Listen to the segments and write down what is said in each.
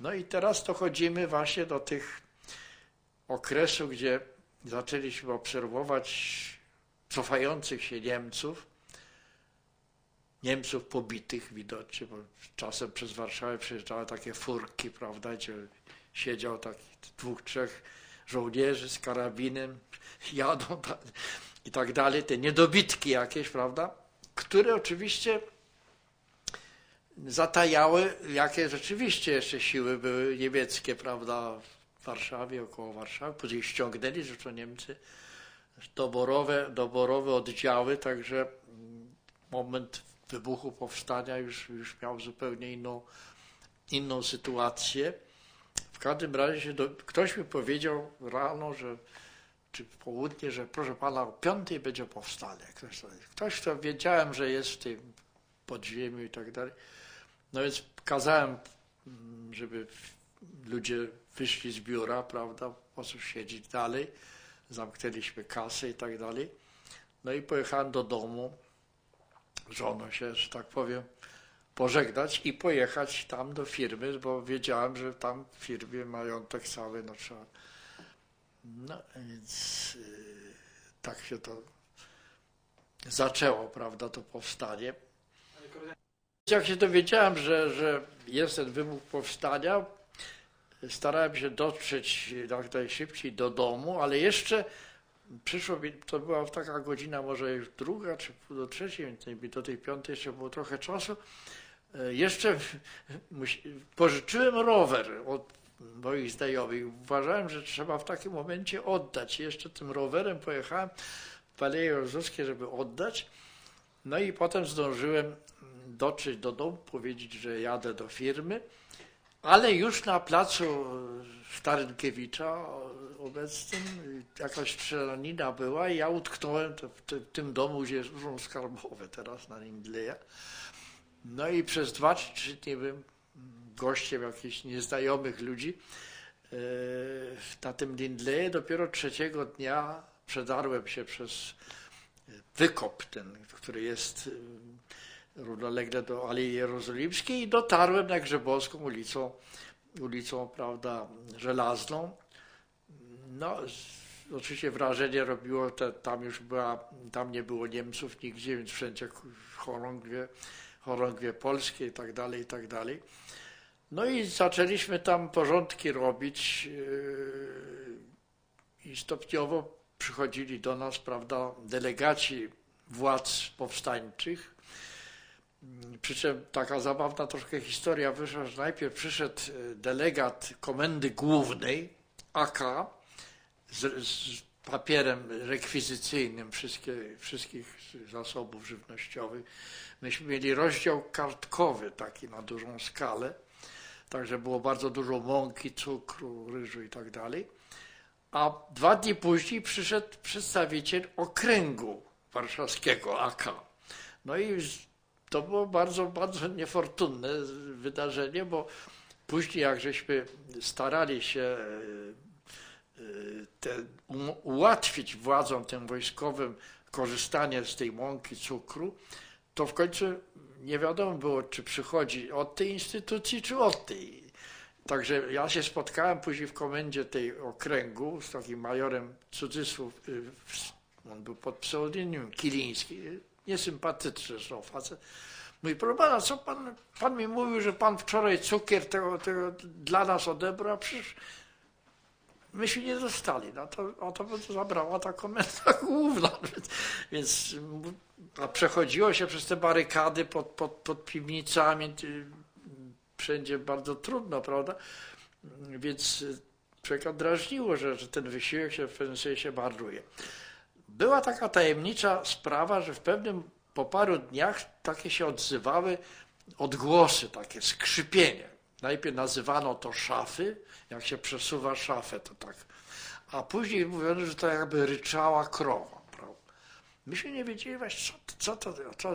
No i teraz dochodzimy właśnie do tych okresu, gdzie zaczęliśmy obserwować cofających się Niemców, Niemców pobitych widocznie, bo czasem przez Warszawę przejeżdżały takie furki, prawda, gdzie siedział taki dwóch, trzech żołnierzy z karabinem, jadą i tak dalej, te niedobitki jakieś, prawda, które oczywiście zatajały, jakie rzeczywiście jeszcze siły były niemieckie, prawda, w Warszawie, około Warszawy. Później ściągnęli, to Niemcy, doborowe, doborowe oddziały, także moment wybuchu powstania już, już miał zupełnie inną, inną sytuację. W każdym razie do, ktoś mi powiedział rano, że czy w południe, że proszę pana, o piątej będzie powstanie. Ktoś, ktoś, kto wiedziałem, że jest w tym podziemiu i tak dalej. No więc kazałem, mm, żeby ludzie wyszli z biura, prawda, po co siedzieć dalej. Zamknęliśmy kasę i tak dalej. No i pojechałem do domu, żoną się, że tak powiem, pożegnać i pojechać tam do firmy, bo wiedziałem, że tam w firmie majątek cały, no trzeba. No więc yy, tak się to zaczęło, prawda, to powstanie. Jak się dowiedziałem, że, że jest ten wybuch powstania, starałem się dotrzeć jak najszybciej do domu, ale jeszcze przyszło mi, to była taka godzina może już druga, czy pół do trzeciej, do tej piątej jeszcze było trochę czasu. Jeszcze pożyczyłem rower od moich znajomych. Uważałem, że trzeba w takim momencie oddać. Jeszcze tym rowerem pojechałem w Aleje Rozowskie, żeby oddać. No i potem zdążyłem dotrzeć do domu, powiedzieć, że jadę do firmy, ale już na placu Starynkiewicza obecnym jakaś strzelanina była i ja utknąłem w tym domu, gdzie jest urząd skarbowy teraz na Lindleja. No i przez dwa czy trzy dni byłem gościem jakichś nieznajomych ludzi na tym Lindleje. Dopiero trzeciego dnia przedarłem się przez wykop ten, który jest równolegle do Alei Jerozolimskiej i dotarłem na Grzebowską ulicą, ulicą prawda, Żelazną. No, oczywiście wrażenie robiło, te, tam już była, tam nie było Niemców nigdzie, więc wszędzie chorągwie, chorągwie polskie i tak dalej, i tak dalej. No i zaczęliśmy tam porządki robić yy, i stopniowo przychodzili do nas, prawda, delegaci władz powstańczych, przy czym taka zabawna troszkę historia wyszła, że najpierw przyszedł e, delegat Komendy Głównej AK z, z papierem rekwizycyjnym wszystkie, wszystkich zasobów żywnościowych. Myśmy mieli rozdział kartkowy taki na dużą skalę, także było bardzo dużo mąki, cukru, ryżu i tak dalej. A dwa dni później przyszedł przedstawiciel okręgu warszawskiego AK. No i to było bardzo, bardzo niefortunne wydarzenie, bo później jak żeśmy starali się e, e, te, ułatwić władzom tym wojskowym korzystanie z tej mąki, cukru, to w końcu nie wiadomo było, czy przychodzi od tej instytucji, czy od tej. Także ja się spotkałem później w komendzie tej okręgu z takim majorem cudzysłów, e, on był pod pseudonimem Kiliński, niesympatyczny zresztą facet. Mówi, proszę pana, co pan, pan mi mówił, że pan wczoraj cukier tego, tego dla nas odebrał, przecież myśmy nie dostali. No to, o to by to zabrała ta komenda główna. Więc a przechodziło się przez te barykady pod, pod, pod piwnicami, wszędzie bardzo trudno, prawda? Więc człowieka drażniło, że, że ten wysiłek się w pewnym sensie marnuje. Była taka tajemnicza sprawa, że w pewnym, po paru dniach takie się odzywały odgłosy, takie skrzypienie. Najpierw nazywano to szafy, jak się przesuwa szafę, to tak. A później mówiono, że to jakby ryczała krowa. Prawda? Myśmy nie wiedzieli właśnie, co, to, co to.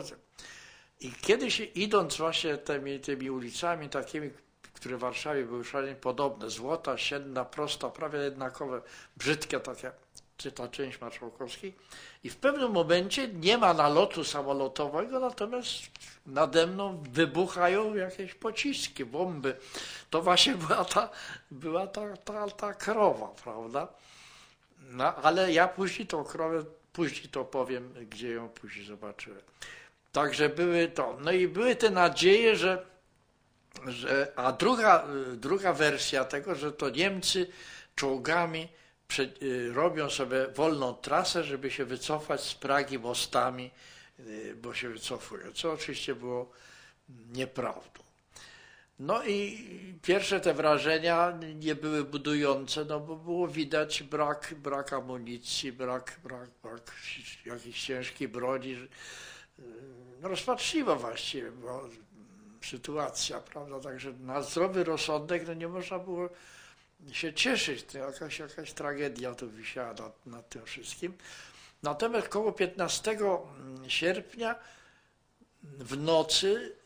I kiedyś idąc właśnie tymi, tymi ulicami takimi, które w Warszawie były szalenie podobne, złota, sienna, prosta, prawie jednakowe, brzydkie takie, czy ta część marszałkowskiej. I w pewnym momencie nie ma nalotu samolotowego, natomiast nade mną wybuchają jakieś pociski, bomby. To właśnie była ta, była ta, ta, ta krowa, prawda? No, ale ja później tą krowę, później to powiem, gdzie ją później zobaczyłem. Także były to. No i były te nadzieje, że, że a druga, druga wersja tego, że to Niemcy czołgami robią sobie wolną trasę, żeby się wycofać z Pragi mostami, y, bo się wycofują, co oczywiście było nieprawdą. No i pierwsze te wrażenia nie były budujące, no bo było widać brak, brak amunicji, brak, brak, brak jakiejś ciężkiej broni. No rozpaczliwa właściwie była sytuacja, prawda? Także na zdrowy rozsądek no nie można było się cieszyć. To jakaś, jakaś tragedia tu wisiała nad, nad tym wszystkim. Natomiast koło 15 sierpnia w nocy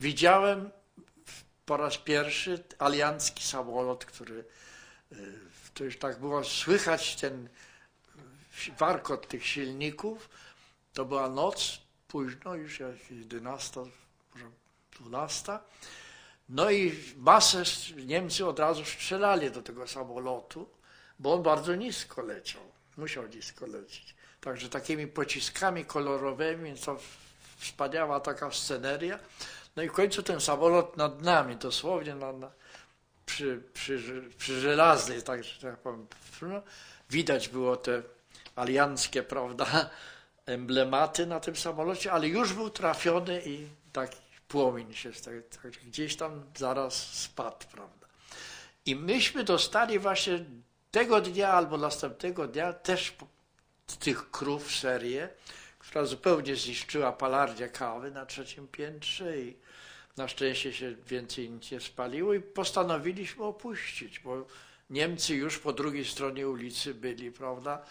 widziałem po raz pierwszy aliancki samolot, który y, to już tak było słychać ten warkot tych silników. To była noc, późno, już jak 11, może 12. No i masę Niemcy od razu strzelali do tego samolotu, bo on bardzo nisko leciał. Musiał nisko lecieć. Także takimi pociskami kolorowymi, to wspaniała taka sceneria. No i w końcu ten samolot nad nami, dosłownie na, na, przy, przy, przy żelaznej, tak, tak powiem, no, widać było te alianckie, prawda, emblematy na tym samolocie, ale już był trafiony i taki płomień się gdzieś tam zaraz spadł, prawda. I myśmy dostali właśnie tego dnia albo następnego dnia też tych krów serię, która zupełnie zniszczyła palarnię kawy na trzecim piętrze i na szczęście się więcej nic nie spaliło i postanowiliśmy opuścić, bo Niemcy już po drugiej stronie ulicy byli, prawda?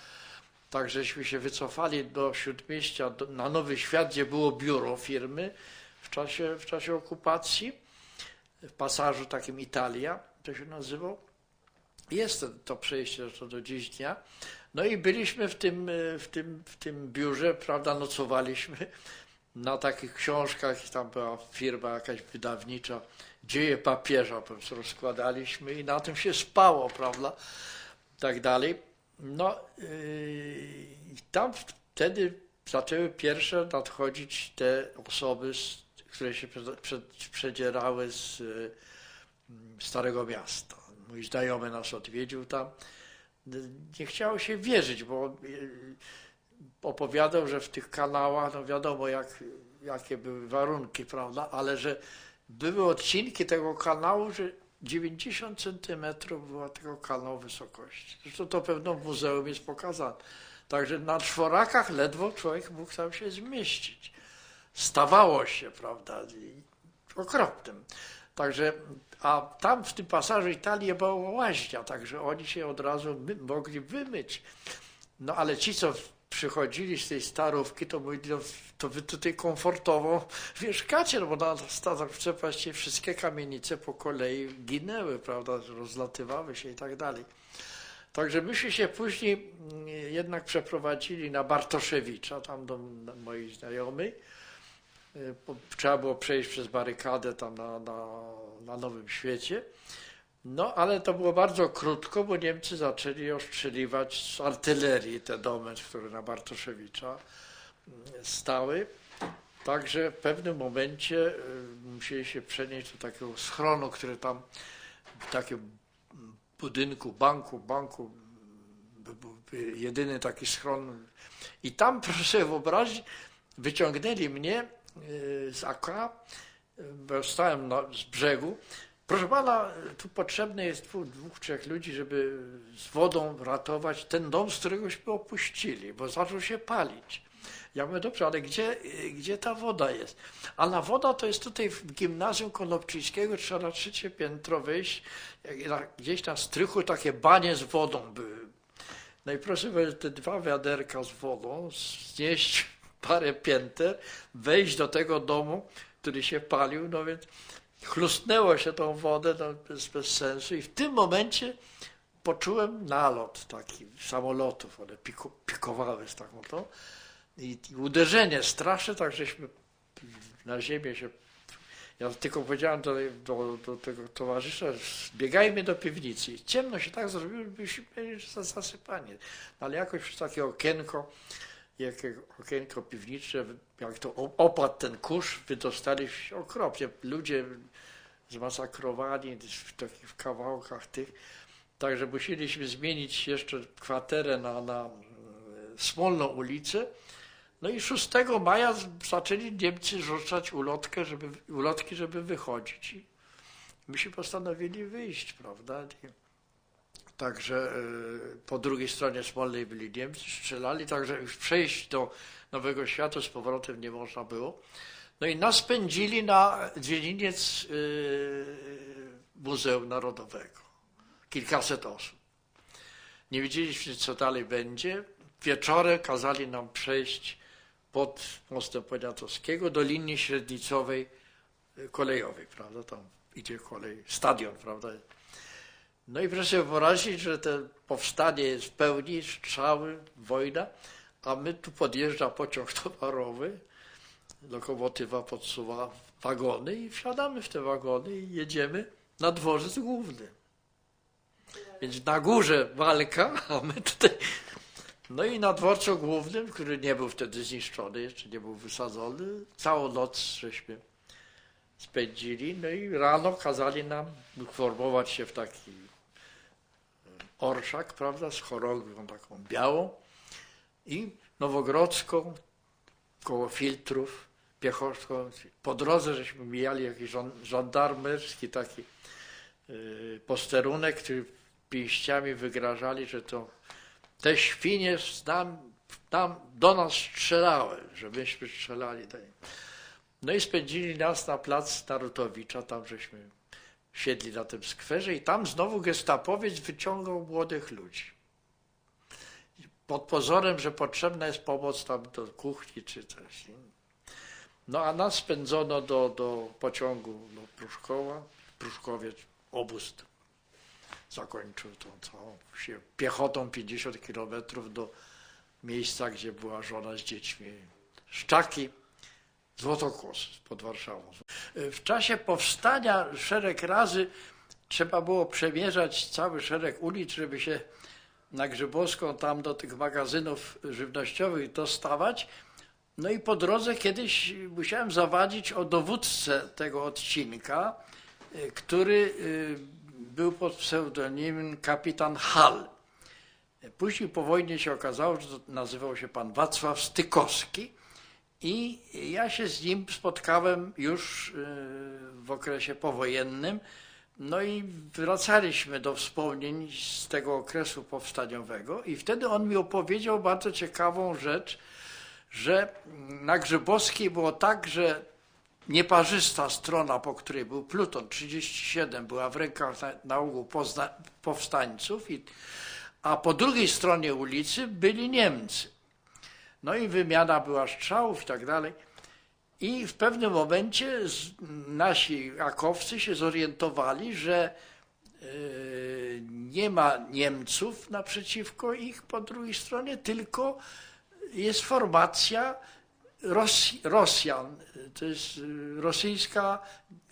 Takżeśmy się wycofali do Śródmieścia, do, na Nowy Świat, gdzie było biuro firmy w czasie, w czasie okupacji, w pasażu takim Italia, to się nazywał. Jest to przejście to do dziś dnia. No i byliśmy w tym, w tym, w tym biurze, prawda, nocowaliśmy na takich książkach, tam była firma jakaś wydawnicza, Dzieje papieża, po prostu rozkładaliśmy i na tym się spało, prawda, tak dalej. No i yy, tam wtedy zaczęły pierwsze nadchodzić te osoby, które się przedzierały z yy, Starego Miasta. Mój znajomy nas odwiedził tam. Nie chciało się wierzyć, bo yy, opowiadał, że w tych kanałach, no wiadomo jak, jakie były warunki, prawda, ale że były odcinki tego kanału, że 90 centymetrów była tego kanału wysokości. Zresztą to pewno w muzeum jest pokazane. Także na czworakach ledwo człowiek mógł tam się zmieścić. Stawało się, prawda, okropnym. Także, a tam w tym pasażu Italii była łaźnia, także oni się od razu my, mogli wymyć. No ale ci, co przychodzili z tej starówki, to mówili, no, to wy tutaj komfortowo mieszkacie, no bo na Stanach właściwie wszystkie kamienice po kolei ginęły, prawda, rozlatywały się i tak dalej. Także myśmy się później mm, jednak przeprowadzili na Bartoszewicza, tam do mojej znajomej. Y, trzeba było przejść przez barykadę tam na, na, na Nowym Świecie. No, ale to było bardzo krótko, bo Niemcy zaczęli ostrzeliwać z artylerii te domy, które na Bartoszewicza mm, stały. Także w pewnym momencie y, musieli się przenieść do takiego schronu, który tam w takim budynku, banku, banku jedyny taki schron. I tam, proszę wyobrazić, wyciągnęli mnie z AK, bo stałem na, z brzegu, Proszę pana, tu potrzebne jest dwóch, dwóch, trzech ludzi, żeby z wodą ratować ten dom, z któregośmy opuścili, bo zaczął się palić. Ja mówię, dobrze, ale gdzie, gdzie ta woda jest? A na woda to jest tutaj w gimnazjum Konopczyńskiego, trzeba na trzecie piętro wyjść, gdzieś na strychu takie banie z wodą były. No i proszę te dwa wiaderka z wodą, znieść parę pięter, wejść do tego domu, który się palił, no więc chlusnęło się tą wodę, no bez, bez sensu i w tym momencie poczułem nalot taki samolotów, one piko, pikowały z taką to i, i uderzenie straszne, tak żeśmy na ziemię się ja tylko powiedziałem do, do, do tego towarzysza, biegajmy do piwnicy. I ciemno się tak zrobiło, byśmy mieli zasypanie. No, ale jakoś przez takie okienko, jakie okienko piwnicze, jak to opadł ten kurz, wydostali się okropnie. Ludzie zmasakrowani w takich kawałkach tych. Także musieliśmy zmienić jeszcze kwaterę na, na Smolną ulicę no i 6 maja zaczęli Niemcy rzucać ulotkę, żeby, ulotki, żeby wychodzić. I myśmy postanowili wyjść, prawda? Także e, po drugiej stronie Smolnej byli Niemcy, strzelali, także już przejść do Nowego Świata z powrotem nie można było. No i nas pędzili na dziedziniec e, Muzeum Narodowego. Kilkaset osób. Nie wiedzieliśmy, co dalej będzie. Wieczorem kazali nam przejść pod mostem Poniatowskiego do linii średnicowej y, kolejowej, prawda, tam idzie kolej, stadion, prawda. No i proszę sobie wyobrazić, że to powstanie jest w pełni, strzały, wojna, a my tu podjeżdża pociąg towarowy, lokomotywa podsuwa wagony i wsiadamy w te wagony i jedziemy na dworzec główny. Więc na górze walka, a my tutaj no i na dworcu głównym, który nie był wtedy zniszczony, jeszcze nie był wysadzony, całą noc żeśmy spędzili. No i rano kazali nam formować się w taki orszak, prawda, z chorągwią taką białą i nowogrodzką, koło filtrów, piechotką. Po drodze żeśmy mijali jakiś żandarmerski taki e, posterunek, który pięściami wygrażali, że to te świnie tam, tam do nas strzelały, żebyśmy strzelali do nich. No i spędzili nas na plac Narutowicza, tam żeśmy siedli na tym skwerze i tam znowu gestapowiec wyciągał młodych ludzi. Pod pozorem, że potrzebna jest pomoc tam do kuchni czy coś. No a nas spędzono do, do pociągu do Pruszkowa, Pruszkowiec, obóz zakończył tą całą się piechotą 50 kilometrów do miejsca, gdzie była żona z dziećmi. Szczaki, Złotokłos pod Warszawą. W czasie powstania szereg razy trzeba było przemierzać cały szereg ulic, żeby się na Grzybowską tam do tych magazynów żywnościowych dostawać. No i po drodze kiedyś musiałem zawadzić o dowódcę tego odcinka, który y, był pod pseudonimem kapitan Hall. Później po wojnie się okazało, że nazywał się pan Wacław Stykowski i ja się z nim spotkałem już y, w okresie powojennym. No i wracaliśmy do wspomnień z tego okresu powstaniowego i wtedy on mi opowiedział bardzo ciekawą rzecz, że na Grzybowskiej było tak, że nieparzysta strona, po której był Pluton 37, była w rękach na, ogół powstańców, a po drugiej stronie ulicy byli Niemcy. No i wymiana była strzałów i tak dalej. I w pewnym momencie nasi akowcy się zorientowali, że yy, nie ma Niemców naprzeciwko ich po drugiej stronie, tylko jest formacja Rosjan, to jest y, rosyjska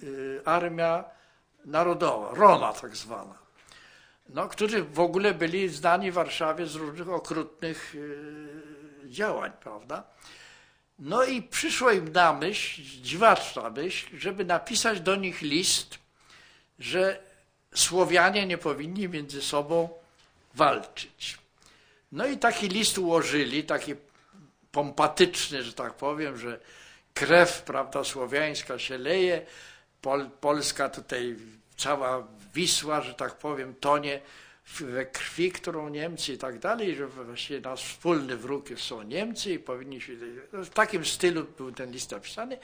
y, armia narodowa, Rona tak zwana, no, którzy w ogóle byli znani w Warszawie z różnych okrutnych działań, prawda? No i przyszło im na myśl, dziwaczna myśl, żeby napisać do nich list, że Słowianie nie powinni między sobą walczyć. No i taki list ułożyli, taki pompatyczny, że tak powiem, że krew, prawda, słowiańska się leje, Pol, Polska tutaj, cała Wisła, że tak powiem, tonie we krwi, którą Niemcy i tak dalej, że właściwie nasz wspólny wróg są Niemcy i powinniśmy, w takim stylu był ten list napisany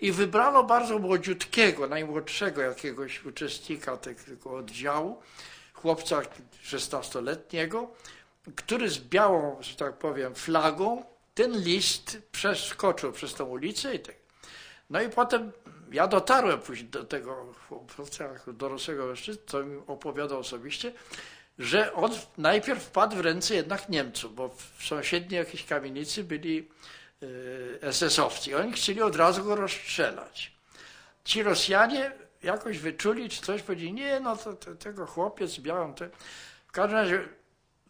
i wybrano bardzo młodziutkiego, najmłodszego jakiegoś uczestnika tego oddziału, chłopca 16-letniego, który z białą, że tak powiem, flagą ten list przeskoczył przez tą ulicę i tak. No i potem ja dotarłem później do tego chłopca, dorosłego mężczyzny, co mi opowiadał osobiście, że on najpierw wpadł w ręce jednak Niemców, bo w sąsiedniej jakiejś kamienicy byli e, SS-owcy. Oni chcieli od razu go rozstrzelać. Ci Rosjanie jakoś wyczuli, czy coś powiedzieli, nie, no to, to, tego chłopiec białą, te... w każdym razie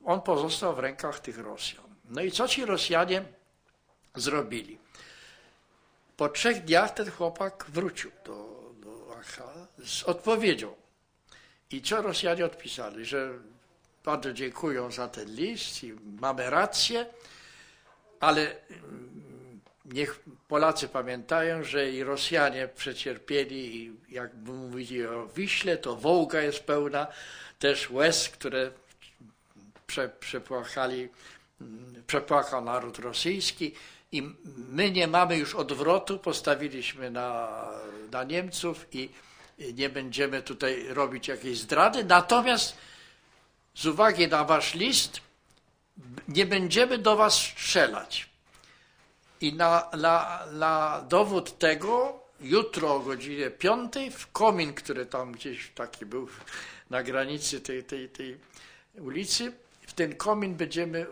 on pozostał w rękach tych Rosjan. No i co ci Rosjanie zrobili? Po trzech dniach ten chłopak wrócił do, do z odpowiedzią. I co Rosjanie odpisali? Że bardzo dziękują za ten list i mamy rację, ale mm, niech Polacy pamiętają, że i Rosjanie przecierpieli, i jak mówili o Wiśle, to Wołga jest pełna też łez, które prze, przepłakali, mm, przepłakał naród rosyjski i my nie mamy już odwrotu, postawiliśmy na, na Niemców i nie będziemy tutaj robić jakiejś zdrady, natomiast z uwagi na wasz list nie będziemy do was strzelać. I na, na, na dowód tego jutro o godzinie 5 w komin, który tam gdzieś taki był na granicy tej, tej, tej ulicy, w ten komin będziemy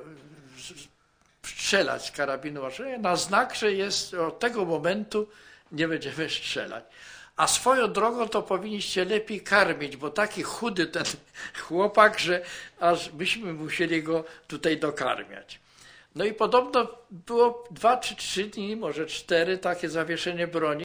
strzelać z karabinu maszynowego na znak, że jest od tego momentu nie będziemy strzelać. A swoją drogą to powinniście lepiej karmić, bo taki chudy ten chłopak, że aż byśmy musieli go tutaj dokarmiać. No i podobno było dwa czy trzy dni, może cztery takie zawieszenie broni.